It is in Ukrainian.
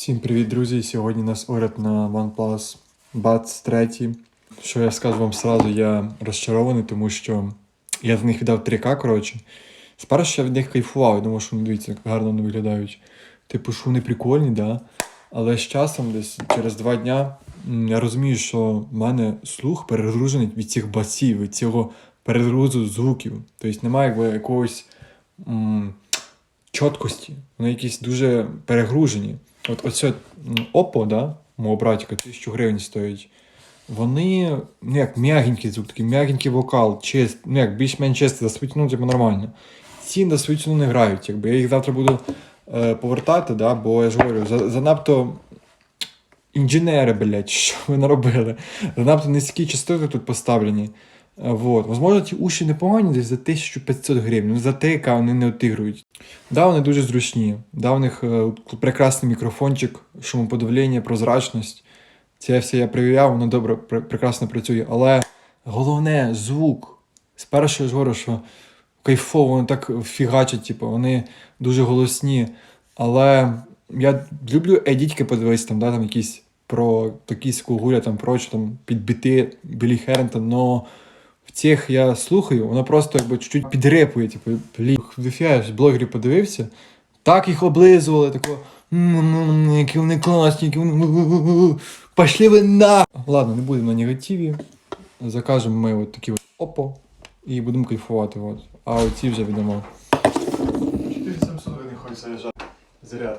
Всім привіт, друзі! Сьогодні у нас огляд на OnePlus Buds 3. Що я скажу вам сразу, я розчарований, тому що я за них віддав 3К, коротше. Спершу я від них кайфував, думав, що вони дивіться, як гарно вони виглядають. Типу, що вони прикольні, да? Але з часом, десь через два дня, я розумію, що в мене слух перегружений від цих басів, від цього перегрузу звуків. Тобто немає якби якогось. м, чіткості, вони якісь дуже перегружені. От оце Oppo, да, мого братика, 1000 гривень стоїть. Вони ну, як м'ягенький звук, такий м'ягенький вокал, чист, ну як більш-менш чистий, за свою ціну, типу, нормально. Ці на свою ціну не грають. Якби. Я їх завтра буду е, повертати, да, бо я ж говорю, за, занадто інженери, блядь, що ви наробили. Занадто низькі частоти тут поставлені. Е, Вот. Возможно, ті уші непогані десь за 1500 гривень. Ну, за 3К вони не отигрують. Да, вони дуже зручні. Да, у них е, прекрасний мікрофончик, шумоподавлення, прозрачність. Це все я перевіряв, воно добре, пр- прекрасно працює. Але головне звук. Спершу я ж говорю, що кайфово, вони так фігачать, типу, вони дуже голосні. Але я люблю едітьки подивитися, там, да, там якісь про токійську гуля, там прочі, там підбіти Білі Херентон, но в цих я слухаю, воно просто якби чуть-чуть підрепує, типу, блін, я ж блогерів подивився, так їх облизували, тако, які вони класні, які вони, пошли ви на. Ладно, не будемо на негативі. Закажемо ми от такі от опо і будемо кайфувати. От. А оці вже відомо. 4700 гривень хоч заряджати. Заряд.